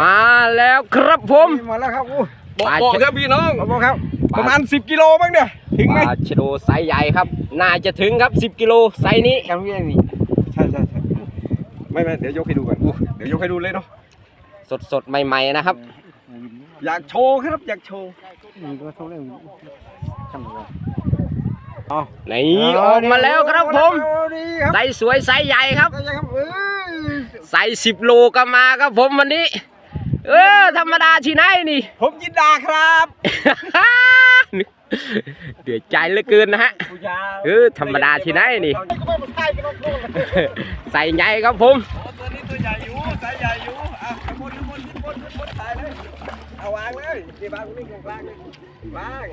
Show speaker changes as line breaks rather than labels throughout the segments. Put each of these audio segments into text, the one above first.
มาแล้วครับผม
มาแล้วครับอู้
บอก
ปลา
บอกครับพี่น้อง
ขอบคุณครับ
ประมาณ 10 กิโลบ้างเนี่ยถึงไหม
ปลาชะโดไซส์ใหญ่ครับ น่าจะถึงครับ 10 กิโลไซส์นี้
กันพี่นี่
ใช่ใช่ใช่ไม่ไม่เดี๋ยวยกให้ดูก่อนอู้เดี๋ยวยกให้ดูเลยเนาะ
สดสดๆใหม่ ๆ นะครับ
อยากโชว์ครับ อยากโชว์
นี่ก็ต้องเล่นทำอะไร
นี่ออกมาแล้วครับผม
ดีครับ
ไซส์สวยไซส์ใหญ่ครับ
ได้ยังครับเออ
ไซส์สิบโลก็มาครับผมวันนี้ เออธรรมดาที่ไหนนี่
ผมจินดาครับ
เดือดใจเหลือเกินนะฮะ
ผู้ยาว
เออธรรมดาที่ไหนนี่ ใส่ใหญ่ครับผม
ตัวนี้ตัวใหญ่อยู่สายใหญ่อยู่อะขึ้นบนขึ้นบนขึ้นบนขึ้นบนถ่ายเลยเอาวางเลยนี่วางตรงนี้กลางๆเลยวาง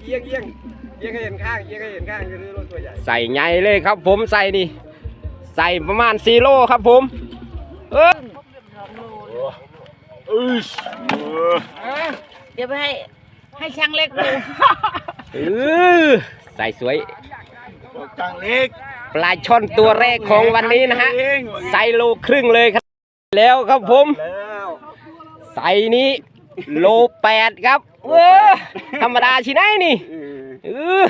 เอียงเอียงเอียงให้เห็นข้างเอียงให้เห็นข้างจะได้รถตัวใหญ่
ใส่ใหญ่เลยครับผมใส่นี่ ใส่ประมาณ4โลครับผมเออ
เดี๋ยวไปให้ให้ช่างเล็กดู
เออใส่สวย
จังเล็ก
ปลาช่อนตัวแรกของวันนี้นะฮะไซส์โลครึ่งเลยครับ แล้วครับผม
แล้ว
ไซส์นี้โลแปดครับเออธรรมดาชิไหนนี่เออ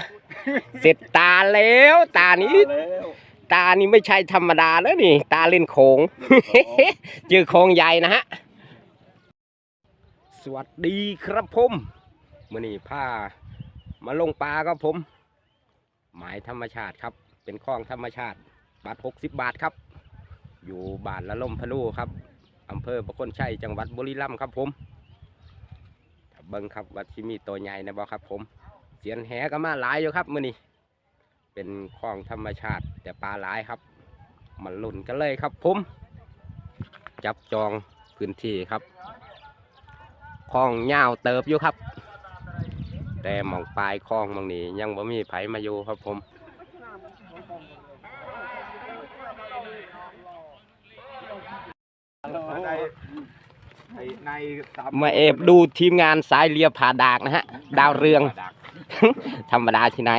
เสร็จตาแล้ว ตานี้
แล้ว
ตานี่ไม่ใช่ธรรมดาแล้วนี่ ตาเล่นโขงเจอโขงใหญ่นะฮะ สวัสดีครับผมมื่อนี้ผ้ามาลงปลาครับผม หมายธรรมชาติครับ เป็นคลองธรรมชาติบาทหกสิบบาทครับ อยู่บ้านละล่มพะลูครับอำเภอประคนชัยจังหวัดบุรีรัมย์ครับผมเบิ้งครับว่าที่มีตัวใหญ่นะบอครับ ผม เสียนแหก็มาหลายอยู่ครับมื่อนี้เป็นคลองธรรมชาติ แต่ปลาหลายครับมันหลุ่นกันเลยครับผม จับจองพื้นที่ครับ คลองยาวเติบอยู่ครับ แต่หมองปลายคลองหมองนี้ยังบ่มีไผมาอยู่ครับผม
ในในตาม
มาเอบดูทีมงานสายเรียผาดากนะฮะ ดาวเรือง ธรรมดาที่ไหน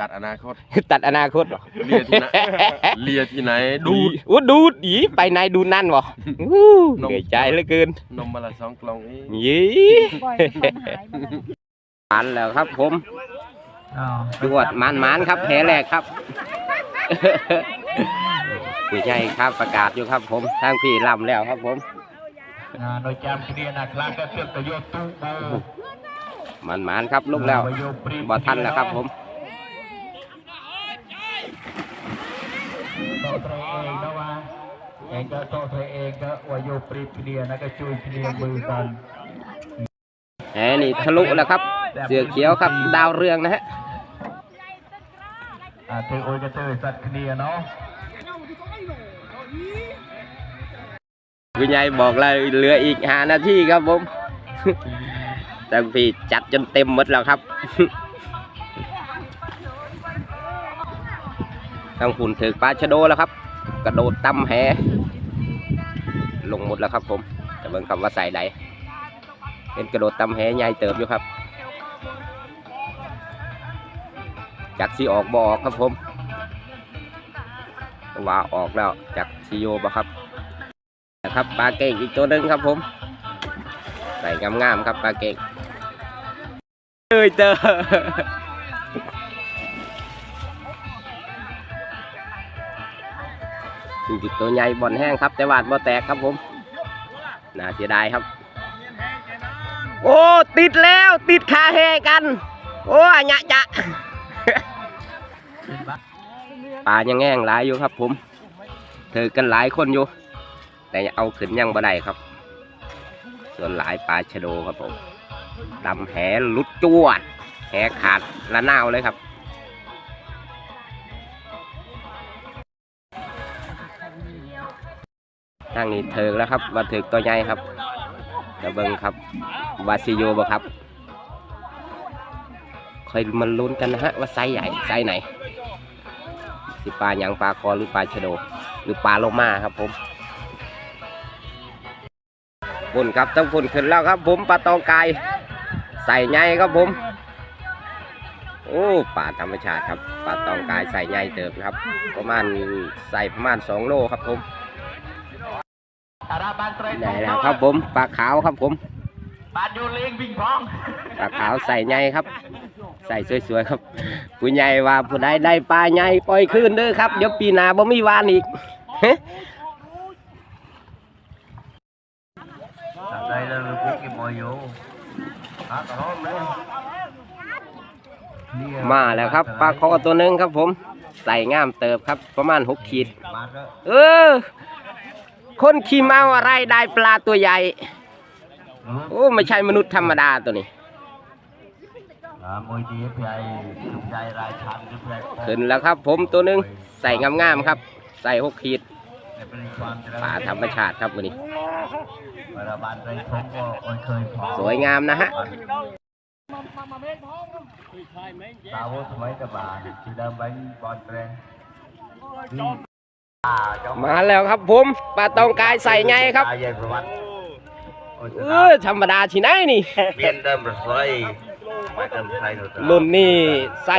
ตัดอนาคต
ตัดอนาคตเหรอ
เลียที่ไหนเลียที่ไหนดูด
อู้ดูดอีไปไหนดูนั่นวะอู้เหนื่อยใจเหลือเกิน
นมมาละสองกล่องเอง
ยี่
ปล่อยให้มันหายไปเลย
มันแล้วครับผมดวดมันมันๆครับแผลแรกครับผู้ใหญ่ครับประกาศอยู่ครับผมทางพี่ลำแล้วครับผม
โดยจำคดีนักลากเกือบจะโยตุโบ
มันมันๆครับลุกแล้วบ่ทันแล้วครับผม
ต่อตัวเองนะว่าเองก็ต่อตัวเองก็วายโยปรีคดีนะก็ช่วยคดีมือกัน
แหมนี่ทะลุแล้วครับ เสือเขียวครับดาวเรืองนะฮะ
อ่าเธอโอ้ยก็เธอสัตว์คดีเนาะ
คุณยายบอกเลยเหลืออีกหานาทีครับผมแต่พี่จัดจนเต็มหมดแล้วครับ ต้องหุ่นถึกปลาชะโดแล้วครับ กระโดดตั้มแหลงหมดแล้วครับ ผมจะเบิ่งคำว่าใส่ใดเป็นกระโดดตั้มแหใหญ่เติบอยู่ครับจากสีออกบออกครับผมว่าออกแล้วจากซีโยบครับนะครับปลาเก่งอีกตัวหนึ่งครับผมใส่งามๆครับปลาเก่งเอ้ยเจอ จริงๆตัวใหญ่บอลแห้งครับแต่วาดบ่แตกครับผมน่าเสียดายครับ โอ้ติดแล้วติดคาเฮกัน โอ้อะญะจะปลายังแง่งหลายอยู่ครับ ผมเธอกันหลายคนอยู่ แต่เอาขึ้นยังบ่ได้ครับ ส่วนหลายปลาชะโดครับผมดำแหหลุดจวดแหขาดละนาวเลยครับ ทางนี้เถิกแล้วครับว่าเถิกตัวใหญ่ครับจะเบิ่งครับวาซิโยบ่ครับคอยมันลุ้นกันนะฮะว่าไซส์ใหญ่ไซส์ไหน สิปลาหยังปลาคอหรือปลาชะโด หรือปลาโลมาครับผมฝนครับต้องฝนขึ้นแล้วครับ ผมปลาตองกายใส่ใหญ่ครับผมโอ้ปลาธรรมชาติครับปลาตองกายใส่ใหญ่เติบครับ ประมาณใส่ประมาณสองโลครับผม ได้แล้วครับผมปลาขาวครับผม
บานยูเลงวิ่งพอง
ปลาขาวใส่ใหญ่ครับ ใส่สวยๆครับผู้ใหญ่ว่าผู้ใดได้ปลาใหญ่ปล่อยคืนเด้อครับเดี๋ยวปีหน้าบ่มีวานอีก
đây là lực lượng kim mồi vô hả có nó mới
มาแล้วครับปลาคอตัวหนึงครับผม ใส่งามเติบครับประมาณหกขีด
mà đó
เออ คนขี้เมาอะไรได้ปลาตัวใหญ่ โอ้ไม่ใช่มนุษย์ธรรมดาตัวนี้
à mồi tí thì ai dùng dây rai tham chứ phải
ขึ้นแล้วครับ ผมตัวหนึงใส่งามๆครับ ใส่หกขีด
để bên quan
ปลาธรรมชาติครับวันนี้
và là bàn đây không có ôi khơi phó
สวยงามนะฮะ
tao có mấy cái bà chỉ đang bánh bon tre à trong
มาแล้วครับผมปลาตองกายใส่ไงครับ
à vậy rồi bạn ôi
เออธรรมดาที่ไหนนี่
biên đâm rồi xoay phải đâm xoay rồi
รุ่นนี้ใส่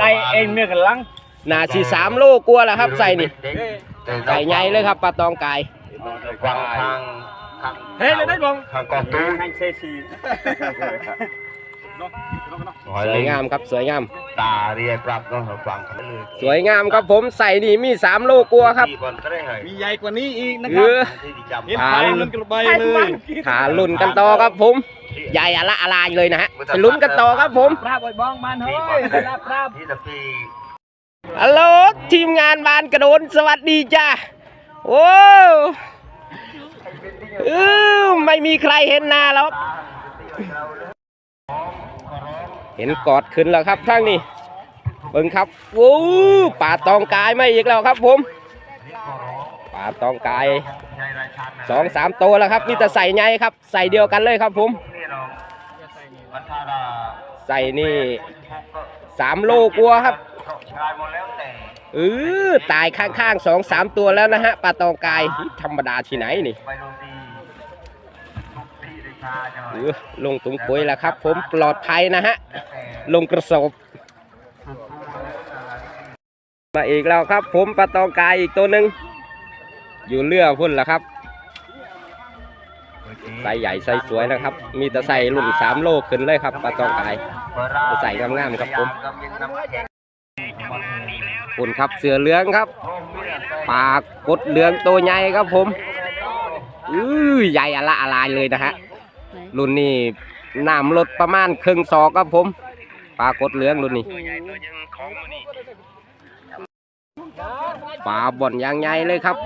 ได้เองเนี่ยกันลัง
นาสีสามโลกลัวแล้วครับใส่นี่ใส่ไงเลยครับปลาตองกาย
quăng thang thang
เฮ้ยเลยได้บอง
thang con tu
ทางเซซี
สวยงามครับสวยงาม
ตาเรียกรับก็หัวฟังกันเลย
สวยงามครับผมใส่นี่มีสามโลกลัวครับ
ที่บอลก็ได้เหรอ
มีใหญ่กว่านี้อีกนะ
เอ
ครับ
อ
ที่ดีจำ
เห็น
ผ่า
ไฟ
น
มันกระบายเลย
ขาลุ่นกันต่อครับผมใหญ่อะละอะลายเลยนะฮะไปลุ้นกันต่อครับผม
ปราบไอ้บองมันเฮ้ยปราบปราบ
ที่ตะปี
ฮัลโหลทีมงานบานกระโดนสวัสดีจ้าโอ้เออไม่มีใครเห็นหน้าแล้ว เห็นกอดขึ้นแล้วครับทั้งนี้เบิ่งครับโอ้ป่าตองกายไม่อีกแล้วครับผมป่าตองกายสองสามตัวแล้วครับนี่แต่ใส่ไงครับ ใส่เดียวกันเลยครับผมใส่นี่สามโลกลัวครับเออตายข้างๆสองสามตัวแล้วนะฮะปลาตองกายธรรมดาที่ไหนนี่
ลยชาจะ
เออลงถุงปุ๋ยแล้วครับ ผมปลอดภัยนะฮะ
แล้วแต่
ลงกระสอบมาอีกแล้วครับ ผมปลาตองกายอีกตัวหนึ่งอยู่เรือพุ่นแล้วครับไซส์ใหญ่ไซส์สวยนะครับ มีแต่ใส่รุ่นสามโลขึ้นเลยครับปลาตองกายใส่งามๆครับผมพุ่นครับเสือเหลืองครับปลากดเหลืองตัวใหญ่ครับผม อื้อใหญ่อะละอะลายเลยนะฮะ รุ่นนี้น้ำลดประมาณครึ่งศอกครับผมปลากดเหลืองรุ่นนี้ปลาบ่อนอยางใหญ่เลยครับ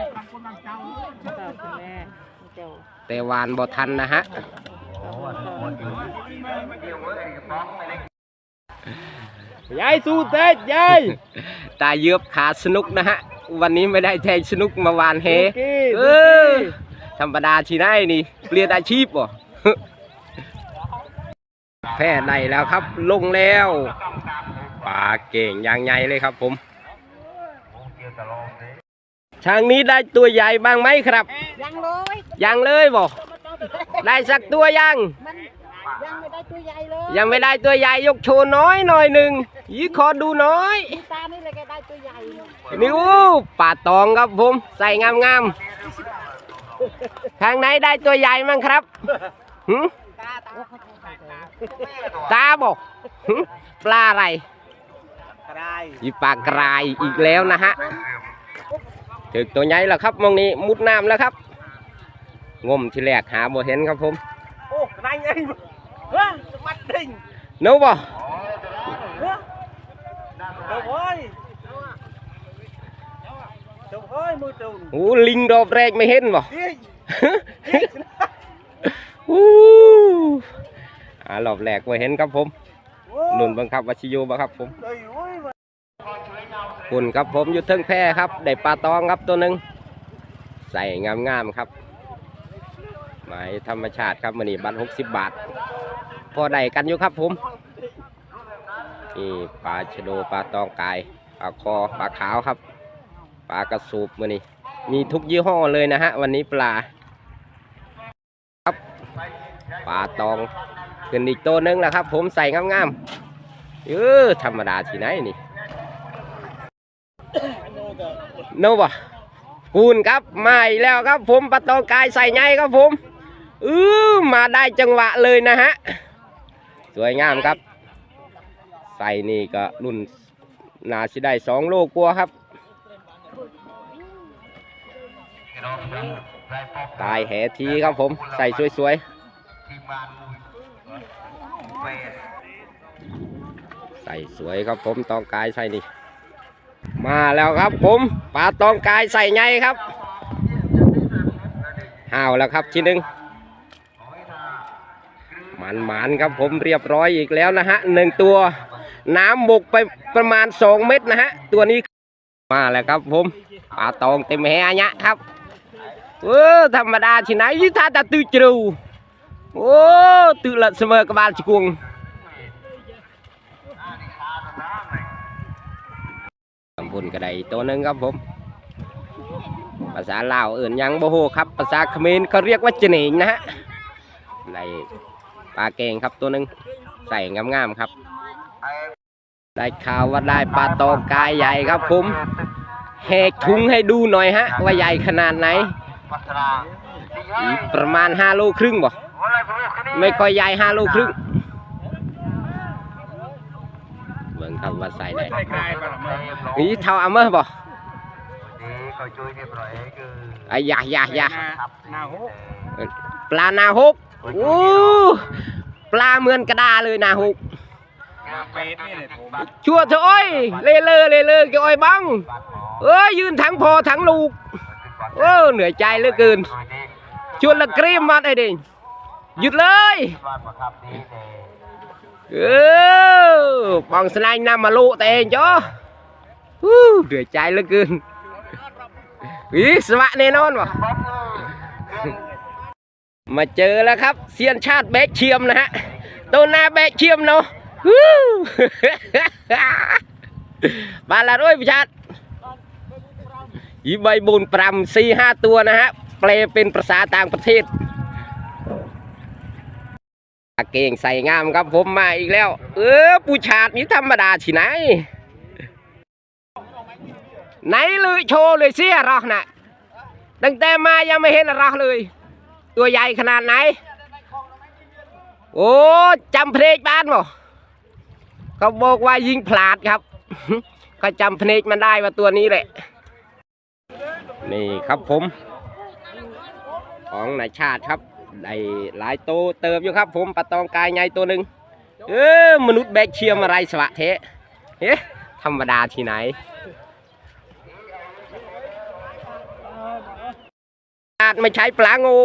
แต่วานบ่ทันนะฮะยายสู้เตะยายตาเยือบขาสนุกนะฮะ วันนี้ไม่ได้แทงสนุกมาวานเฮเออธรรมดาที่ไหนนี่เปลี่ยนอาชีพบ่ แพ้ในแล้วครับ ลงแล้วปลาเก่งอย่างใหญ่เลยครับ ผม ทางนี้ได้ตัวใหญ่บ้างไหมครับ
ยังเลย
ยังเลยบ่ได้สักตัวยัง
มันยังไม่ได้ตัวใหญ่เลย
ยังไม่ได้ตัวใหญ่ยกโชว์น้อยหน่อยหนึ่งยีขอดูน้อย
ตานี่เลยแกได้ตัวใหญ่เนี่ย
นี่โอ้ป่าตองครับผม ใส่งามๆทางไหนได้ตัวใหญ่มั้งครับหึ ตาบอกหึปลาอะไร
กระไร
ยีปลากรายอีกแล้วนะฮะถึกตัวใหญ่แล้วครับมองนี้มุดน้ำแล้วครับ งมที่แรกหาบ่เห็นครับผม
โอ้กระไรเองเฮ้ยสมัดดิ่ง
เนาะบ่
เฮ้ยเดี๋ยวเฮ้ยเดี๋ยวเฮ้ยมือจูน
โอ้ลิงดอกแรกไม่เห็นบ่
เฮ้ย
อู้ อ่ารอบแรกไ่เห็นครับผมนุ่นบังคับวัชิโยบังครับผม
เฮ้ยโอ้ย
คุณครับผมอยู่เทิงแพครับได้ปลาตองครับตัวหนึ่งใส่งามๆครับหมายธรรมชาติครับมันนี่บัตรหกสิบบาท พอได้กันอยู่ครับผมนี่ปลาชะโดปลาตองกายปลาคอปลาขาวครับปลากระสูบมันนี่มีทุกยี่ห้อเลยนะฮะวันนี้ปลาครับปลาตอง ขึ้นอีกตัวหนึงแล้วครับ ผมใส่งามๆเออธรรมดาที่ไหนนี่โนบ่คูณครับมาอีกแล้วครับ ผมปลาตอกายใส่ไงครับผมอือมาได้จังหวะเลยนะฮะสวยงามครับ ใส่นี่ก็รุ่นนาสิได้สองโลกลัวครับตายแหทีครับผม ใส่สวยๆ ใส่สวยครับผมตองกายใส่นี่ มาแล้วครับผมปลาตองกายใส่ไงครับห้าวแล้วครับทีหนึ่งหมันหมันครับผมเรียบร้อยอีกแล้วนะฮะหนึ่งตัว น้ำบกไปประมาณสองเม็ดนะฮะ ตัวนี้มาแล้วครับผมปลาตองเต็มแหเนี้ยครับเออธรรมดาที่ไหนยี่ท่าตาตื้อจู โอ้ตื้อละเสมอกระบาลจกวงตำบลกระไดตัวหนึ่งครับผมภาษาลาวเอื่นยังโบโฮครับภาษาเขมรเขาเรียกว่าเจนิงนะฮะได้ปลาเก่งครับตัวหนึ่งใส่งามๆครับ ได้ข่าวว่าได้ปลาตองกายใหญ่ครับผมแหกถุงให้ดูหน่อยฮะ ว่าใหญ่ขนาดไหน ประมาณ5โลครึ่งบ่ไม่ค่อยใหญ่5โลครึ่งเบิ่งครับว่าใส่ได้นี่เท่าอาเมอร์บ่ไอ้ยายายา
นาโฮ
ปลานาฮกโอ้ปลาเหมือนกระดาเลยนาฮก
เป็ดนี่เลยผม
ชั่วเถอะโอ้ยเลเลอเลเลอแกอ้อยบังเอ้ยยืนทั้งพอทั้งลูก โอ้เหนื่อยใจเหลือเกิน ชวนละกรีมมาได้ดิหยุดเลยเออปองสไนนำมาลูแต่เองจ้ะเหนื่อยใจเหลือเกินวิสวะแน่นอนวะมาเจอแล้วครับเซียนชาติแบกเชียมนะฮะตัวหน้าแบกเชียมเนาะบาลาด้วยพี่ชาติ ยีใบบุญปรำสี่ห้าตัวนะฮะแปลเป็นภาษาต่างประเทศเก่งใส่งามครับผมมาอีกแล้ว เออปูชาดนี่ธรรมดาที่ไหน ไหนเลยโชว์เลยเสียรอนะตั้งแต่มายังไม่เห็นรอเลย ตัวใหญ่ขนาดไหน โอ้จำเพลงบ้านบ่เขาบอกว่ายิงพลาดครับ ก็จำเพลงมันได้ว่าตัวนี้แหละ นี่ครับผม ของนายชาติครับได้หลายโตวเติบอยู่ครับผมปลาตองกายไงตัวหนึ่งเออมนุษย์แบกเชียมอะไรสวะเทะเฮ้ธรรมดาที่ไหนอาจไม่ใช้ปลางู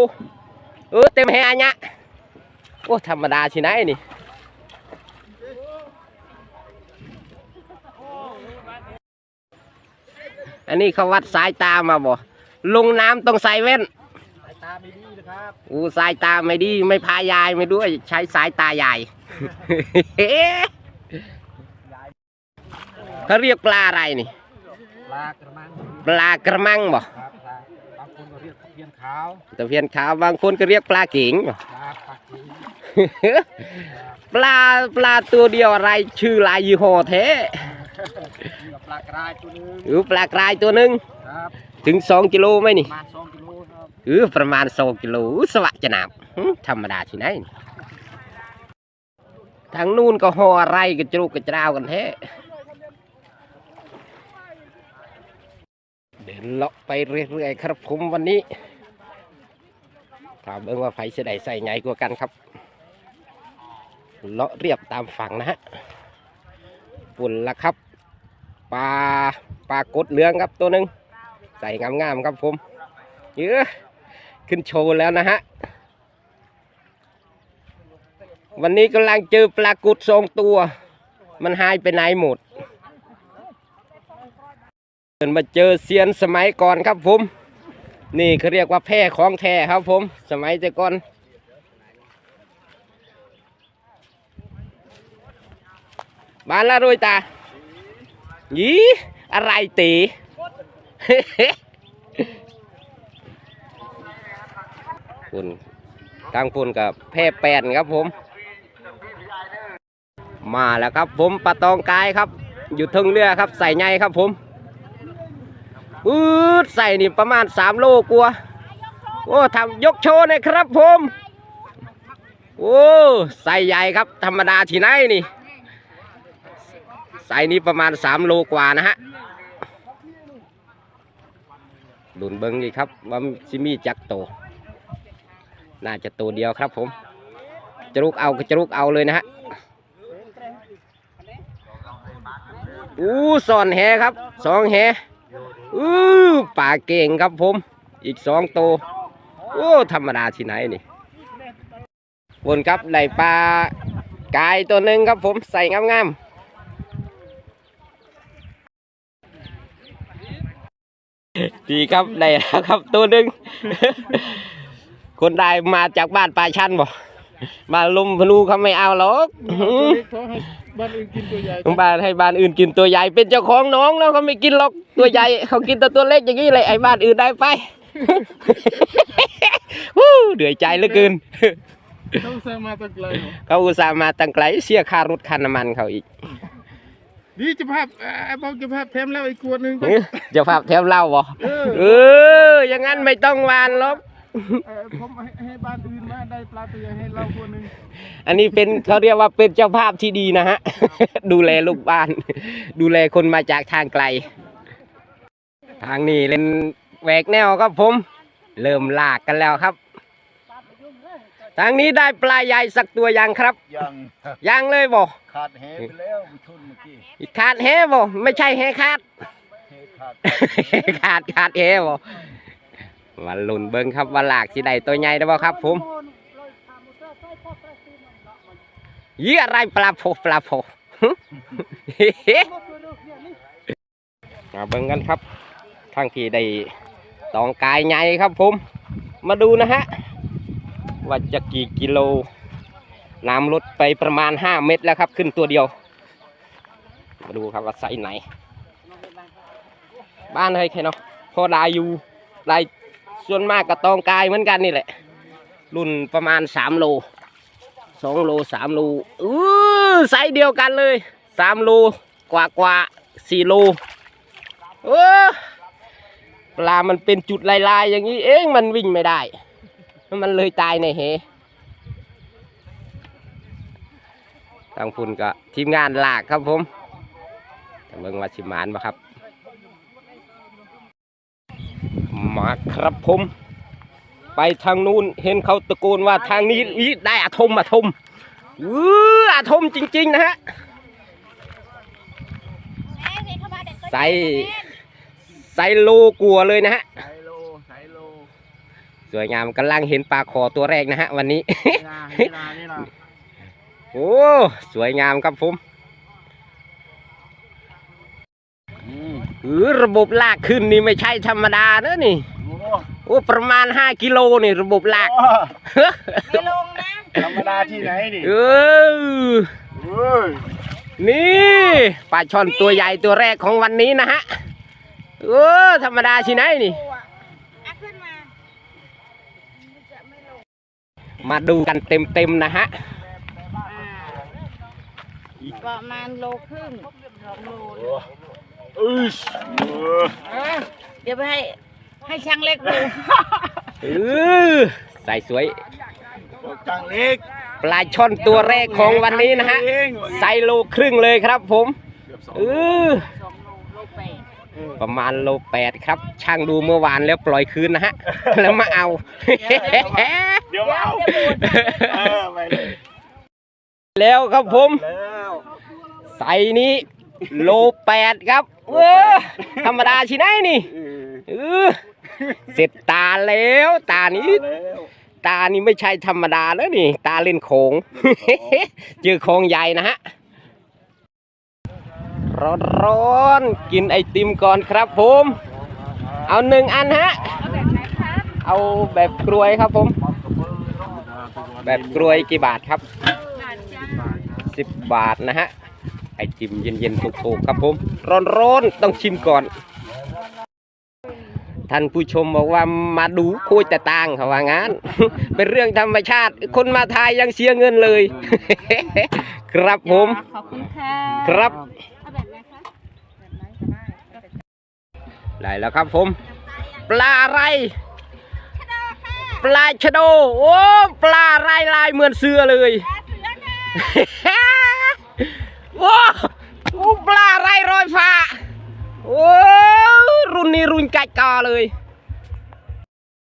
เออเต็มแฮะเนี่ยโอ้ธรรมดาที่ไหนนี่ อันนี้เขาวัดสายตามาบ่ลงน้ำต้องใส่แว่น
สายตาไม่ดีนะครับ
อู้สายตาไม่ดีไม่พายายไม่ด้วยใช้สายตายาย เขาเรียกปลาอะไรนี่
ปลากระมัง
ปลากระมังบ่
ครับบางคนก็เรียกตะเพียนขาว
ตะเพียนขาวบางคนก็เรียกปลาเก๋งบ่
ปลาปักกี
ปลาปลาตัวเดียวอะไรชื่อลายยี่ห้อแท้
กับป ลากระายตัวหนึง
หรือปลากรายตัวหนึ่ง
ครับ
ถึงสองกิโลไหมนี่
ประมาณสองกิโลครับ
หรือประมาณสองกิโลสวะจะหนาบหึธรรมดาที่ไหนนี่ทางนู้นก็ห่ออะไรกระจรุกกระจราวกันแท้เดินเลาะไปเรื่อยๆครับผมวันนี้ถามเบิ่งว่าไฟจะได้ใส่ไงกว่ากันครับ เลาะเรียบตามฝั่งนะฮะปุ่นละครับ ปลาปลากดเลืองครับตัวหนึ่งใส่งามๆครับผมเยอะขึ้นโชว์แล้วนะฮะวันนี้กำลังเจอปลากุดสองตัว มันหายไปไหนหมดเดินมาเจอเซียนสมัยก่อนครับผม นี่เขาเรียกว่าแพร่ของแท้ครับผม สมัยแต่ก่อนบ้านละรวยตา ยี่อะไรตีคุณตั้งพุ่นกับแพร่แปนครับผม มาแล้วครับผมปลาตองกายครับ อยู่ทึงเรือครับ ใส่ไงครับผมปื๊ดใส่นี่ประมาณสามโลกว่าโอ้ทำยกโชว์หน่อยครับผม โอ้ ใส่ใหญ่ครับ ธรรมดาที่ไหนนี่ ใส่นี้ประมาณสามโลกว่านะฮะดุนเบิ้งนี่ครับว่าซิมีจักโต น่าจะตัวเดียวครับผมจะลุกเอาก็จะลุกเอาเลยนะฮะอู้สอนแหครับสองแหอู้ป่าเก่งครับผม อีกสองโตโอ้ธรรมดาที่ไหนนี่วนครับได้ปลากายตัวหนึ่งครับผมใส่งามๆ ดีครับได้แล้วครับ ตัวหนึ่งคนได้มาจากบ้านปลาชันบ่มาลุมพลูเขาไม่เอาหรอก
บ้านอื่นกินตัวใหญ่
บ้านให้บ้านอื่นกินตัวใหญ่ เป็นเจ้าของน้องแล้วเขาไม่กินหรอกตัวใหญ่เขากินแต่ตัวเล็กอย่างนี้เลยไอ้บ้านอื่นได้ไปวู้เดือยใจเหลือเกิน
เขาใส่มาตะไกล
เขาอุตส่าห์มาตั้งไกลเสียค่ารถคันน้ำมันเขาอีก
นี่จะภาพไอ้บอกจะภาพแถมแล้วอีกขวดหนึง
เอ้ยเจะภาพแถวเล่าบ่
เออ
เอออย่างนั้นไม่ต้องหวานหรอก
เออผมให้ให้บ้านอื่นมาได้ปลาตัวใหญ่ให้เราขวดหนึง
อันนี้เป็น เขาเรียกว่าเป็นเจ้าภาพที่ดีนะฮะ ดูแลลูกบ้าน ดูแลคนมาจากทางไกล ทางนี้เล่นแหวกแนวครับผม เริ่มลากกันแล้วครับ ทางนี้ได้ปลาใหญ่สักตัวยังครับ
ยัง
ยังเลยบ่
ขาดแหไปแล้วมันชนเมื่อกี้
ขาดแฮบ่ไม่ใช่แฮขาด
แหขาด
ขาดขาดแฮบ่มาลุ้นเบิ่งครับว่าลากสิได้ตัวใหญ่ได้บ่ครับ ผมยี่อะไรปลาโพปลาโพมาเบิ่งกันครับทางที่ได้ตองกายใหญ่ครับผม มาดูนะฮะ ว่าจะกี่กิโลน้ำลดไปประมาณ 5 เมตรแล้วครับ ขึ้นตัวเดียว มาดูครับว่าไซส์ไหน บ้านให้แค่เนาะพอได้อยู่ได้ส่วนมากกับตองกายเหมือนกันนี่แหละ รุ่นประมาณ3โล2โล3โลอือไซส์เดียวกันเลย3โลกว่ากว่า4โลเออปลามันเป็นจุดลายๆ อย่างนี้เองมันวิ่งไม่ได้ มันเลยตายในเหทางพุ่นก็ทีมงานลากครับผม เบิ่งว่าสิหมานบ่ครับ มาครับผม ไปทางนู้นเห็นเขาตะโกนว่าทางนี้อีได้อาทมอาทมอืออาทมจริง ๆ นะฮะใส่ใส่โลกลัวเลยนะฮะ
ไซโลไซโล
สวยงามกำลังเห็นปลาคอตัวแรกนะฮะวันนี้
นี่นะนี่นะนี่นะ
โอ้ สวยงามครับผม
อืม
เออระบบลากขึ้นนี่ไม่ใช่ธรรมดานะนี่
โอ้
โอ้ประมาณ 5 กิโลนี่ระบบลาก
ไม่ลงนะ
ธรรมดาที่ไหนนี่
เออ
เฮ้ย
นี่ปลาช่อนตัวใหญ่ตัวแรกของวันนี้นะฮะเออธรรมดาที่ไหนนี่
อะขึ้นมา
มาดูกันเต็มๆนะฮะ
ประมาณโลครึ่งสองโล
เอ้ยเออ
เดี๋ยวไปให้ให้ช่างเล็กดู
เออใส่สวย
จังเล็ก
ปลาช่อนตัวแรกของวันนี้นะฮะ
เอง
ไซโลครึ่งเลยครับผมเออ
สองโลโลแปด
ประมาณโลแปดครับ ช่างดูเมื่อวานแล้วปล่อยคืนนะฮะ แล้วมาเอา
เดี๋ยวเอาเออไปเลย
แล้วครับผม
แล้ว
ใส่นี้โลแปดครับ เออธรรมดาชิไหนนี่
เออ
เออเสร็จตาแล้ว ตานี้
แล้ว
ตานี่ไม่ใช่ธรรมดาแล้วนี่ ตาเล่นโขงเจอโขงใหญ่นะฮะร้อนร้อนๆกินไอติมก่อนครับผม เอาหนึ่งอันฮะ เอาแบบกรวยครับผม แบบกรวยกี่บาทครับสิบบาทนะฮะ ไอติมเย็นๆถูกๆครับผม ร้อนๆต้องชิมก่อน ท่านผู้ชมบอกว่ามาดูคุยแต่ตังเขาว่างั้น เป็นเรื่องธรรมชาติ คนมาทายยังเสียเงินเลย ครับผม
ขอบคุณค่ะ
ครับ
เอาแบบไหนคะแบบไหนก็ได้
ได้แล้วครับผม ปลาอะไรปลาชะโด โอ้ ปลาลายลายเหมือนเสือเลยโอ้ โอ้ปลาไรรอยฟ้า โอ้รุ่นนี้รุ่นกัดกอเลย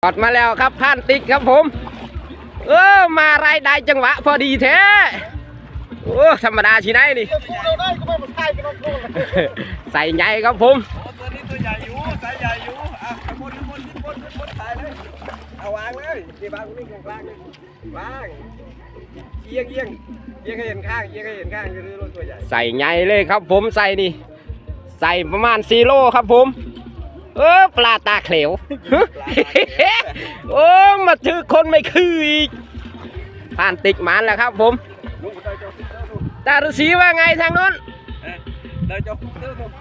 กอดมาแล้วครับผ่านติ๊กครับผม เออมาไรได้จังหวะ พอดีแท้โอ้ธรรมดาชีไหนนี่ใส่ใหญ่ครับผม
โอ้ตัวนี้ตัวใหญ่อยู่สายใหญ่อยู่อะข้างบนข้างบนขึ้นบนขึ้นบนถ่ายเลยเอาวางเลยนี่วางกลางเลยวางเอียงเอียง เอียงให้เห็นข้างเอียงให้เห็นข้างจะรู้รถตัวใหญ่
ใส่ใหญ่เลยครับ ผมใส่นี่ ใส่ประมาณซีโร่ครับผม เออปลาตาเขลวโอ้มาถือคนไม่คืออีกผ่านติกหมันแล้วครับผม
ลุงเดินจอฟิเตอร์ลุง
ตาฤาษีว่าไงทางโน้น
เอ๊ะเดินจอฟิเตอร์ลุง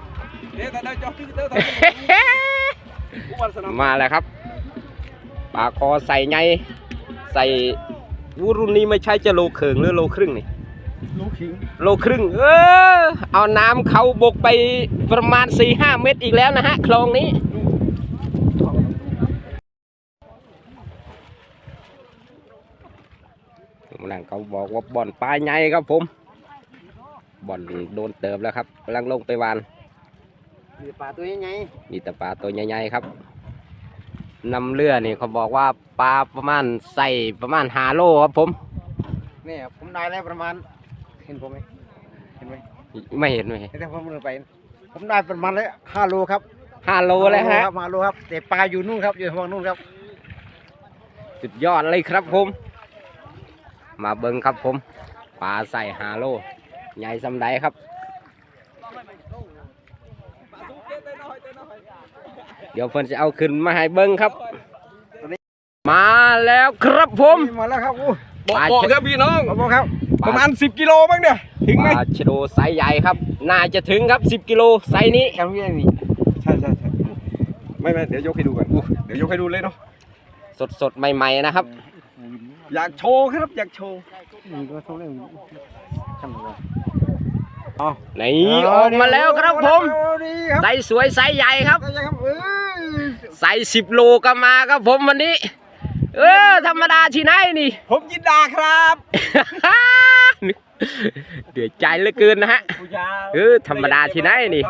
เดี๋ยวแต่เดินจอฟิเตอร์ทำผู้วันสนาม
มาแล้วครับปลาคอใส่ไง ใส่วูรุ่นนี้ไม่ใช่จะโลเขิงหรือโลครึ่งนี่
ลูกขิง
โลครึ่ง เออ เอาน้ำเขาบกไปประมาณ4ีห้าเมตรอีกแล้วนะฮะ คลองนี้ นั่นเขาบอกว่าบ่อนปลาใหญ่ครับผม บ่อนโดนเติบแล้วครับกำลังลงไปวาน
มีปลาตัวยังไง
มีแต่ปลาตัวใหญ่ๆครับนำเรือนี่เขาบอกว่าปลาประมาณใส่ประมาณหาโลครับผม
เนี่ยผมได้แล้วประมาณ เห็นผมไหมเห็นไหม
ไม่เห็นไม่เห็น
แต่ผมเลยไป ผมได้ประมาณแล้วห้าโลครับ
ห้าโลแล้วฮะ
ครับห้าโลครับแต่ปลาอยู่นู่นครับอยู่ฝั่งนู่นครับ
สุดยอดเลยครับผม มาเบิ้งครับผมปลาใส่หาโลใหญ่สำใดครับ เดี๋ยวเพิ่นจะเอาขึ้นมาให้เบิ้งครับ มาแล้วครับผม
มาแล้วครับอู้
ปลา
บอก
ชะ
ครับพี่น้อง
ขอบคุณครับ
ประมาณ 10 กิโลบ้างเนี่ย ถึงไหม
ปลาชะโดไซส์ใหญ่ครับ น่าจะถึงครับ 10 กิโลไซส์นี้
จำเรียงนี่
ใช่ใช่ใช่ไม่ไม่เดี๋ยวยกให้ดูกันอู้เดี๋ยวยกให้ดูเลยเนาะ
สดสดๆใหม่ ๆ นะครับ
อยากโชว์ครับอยากโชว์
นี่ก็ทุกเรื่องทำอะไร
นี่ออกมาแล้วครับผม
ดีครับ
ไซส์สวยไซส์ใหญ่ครับ
ได้ยังครับเออ
ไซส์10โลก็มาครับผมวันนี้ เออ ธรรมดาที่ไหนนี่
ผมยินดาครับ
เดือดใจเหลือเกินนะฮะ เออ ธรรมดาที่ไหนนี่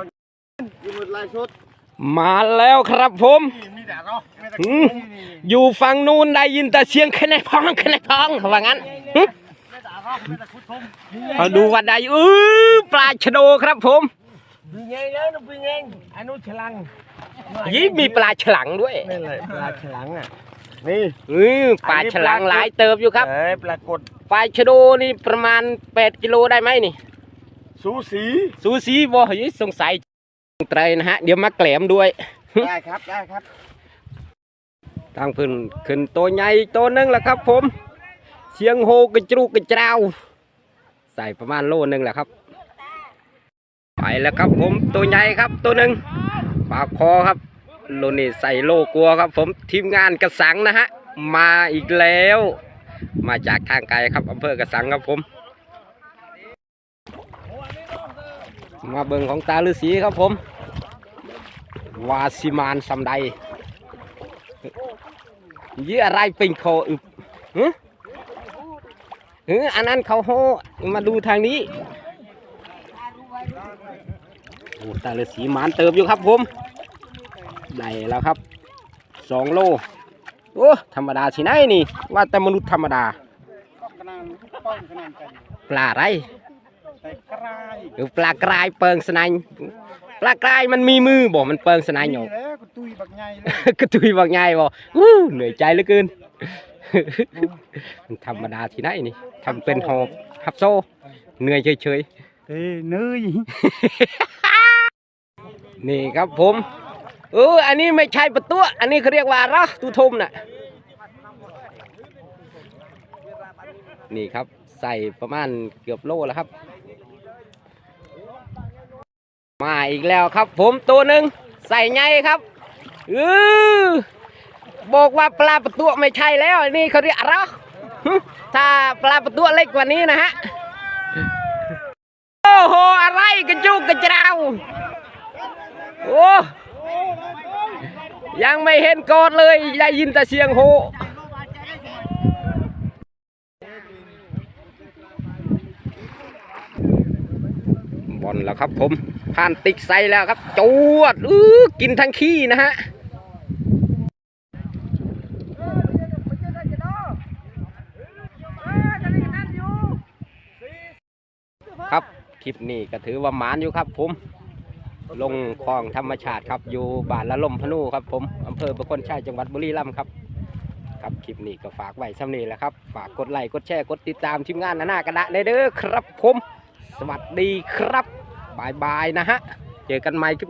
อยู่หมดลายชุด
มาแล้วครับผมหืมอยู่ฝั่งนู้นได้ยินแต่เสียงแค่ในพ้องแค่ในพ้องเขาว่างั้นหึเอาดูว่าได้อือปลาชะโดครับผม
ปีเงแล้วนะปีเงอนุฉลัง
ยี่มีปลาฉลังด้วย
นี่เลยปลาฉลังอะ นี่
อือปลาฉลังหลายเติบอยู่ครับ
เอ้ยปลากด
ปลาชะโดนี่ประมาณ 8 กิโลได้ไหมนี่
สูสี
สูสีบ่เฮ้ยสงสัยไตรนะฮะ เดี๋ยวมาแกลมด้วย
ได้ครับ ได้ครับ
ทางพื้นขึ้นตัวใหญ่ตัวหนึงแหละครับ ผม เสียงโฮกระจรุกกระเจ้า ใส่ประมาณโลนึงแหละครับ ไปแล้วครับผมตัวใหญ่ครับตัวหนึ่งปากคอครับ โลนี่ใส่โลกลัวครับ ผมทีมงานกระสังนะฮะ มาอีกแล้ว มาจากทางไกลครับอำเภอกระสังครับผม มาเบิ่งของตาฤาษีครับผม วาสิมานสำใดยี่อะไรเป็นคออึบหึหึอันนั้นเขาโหมาดูทางนี้โอ้ตาฤาษีมานเติบอยู่ครับผม ได้แล้วครับสองโลโอ้ธรรมดาสิไหนนี่ ว่าแต่มนุษย์ธรรมดา
ขนาดป้องขนาดกัน
ปลาอะไร
แต่กระไร
หรือปลากรายเปิงสนายปลากรายมันมีมือบ่มันเปิงสนายหยก
แล้วก็ตุยบักใหญ่เลย
กระตุยบอกไงบอกอู้เหนื่อยใจเหลือเกินมันธรรมดาที่ไหนนี่ทำเป็นหอบฮับโซ่เหนื่อยเฉย
เอ้ยเนื้อ
ๆนี่ครับผม เออ อันนี้ไม่ใช่ประตู อันนี้เขาเรียกว่าอะตูทมน่ะ นี่ครับ ใส่ประมาณเกือบโลแล้วครับ มาอีกแล้วครับ ผมตัวหนึ่งใส่ไงครับเออบอกว่าปลาประตูไม่ใช่แล้วอันนี้เขาเรียกอะไรถ้าปลาประตูเล็กกว่านี้นะฮะ โอ้โห อะไรกระจุกกระเจ้าโอ้ ยังไม่เห็นโกดเลย ได้ยินแต่เสียงโหบอลแล้วครับผม ผ่านติ๊กไซแล้วครับจวดอื้อกินทั้งขี้นะฮะครับ คลิปนี้ก็ถือว่าหมานอยู่ครับผม ลงคลองธรรมชาติครับ อยู่บ้านละลมพนูครับผมอำเภอประคนชัยจังหวัดบุรีรัมย์ครับ ครับคลิปนี้ก็ฝากไว้สำนีแหละครับ ฝากกดไลค์กดแชร์กดติดตามทีมงานหน้ากระดะเลยเด้อครับผม สวัสดีครับบายบายนะฮะ เจอกันใหม่คลิป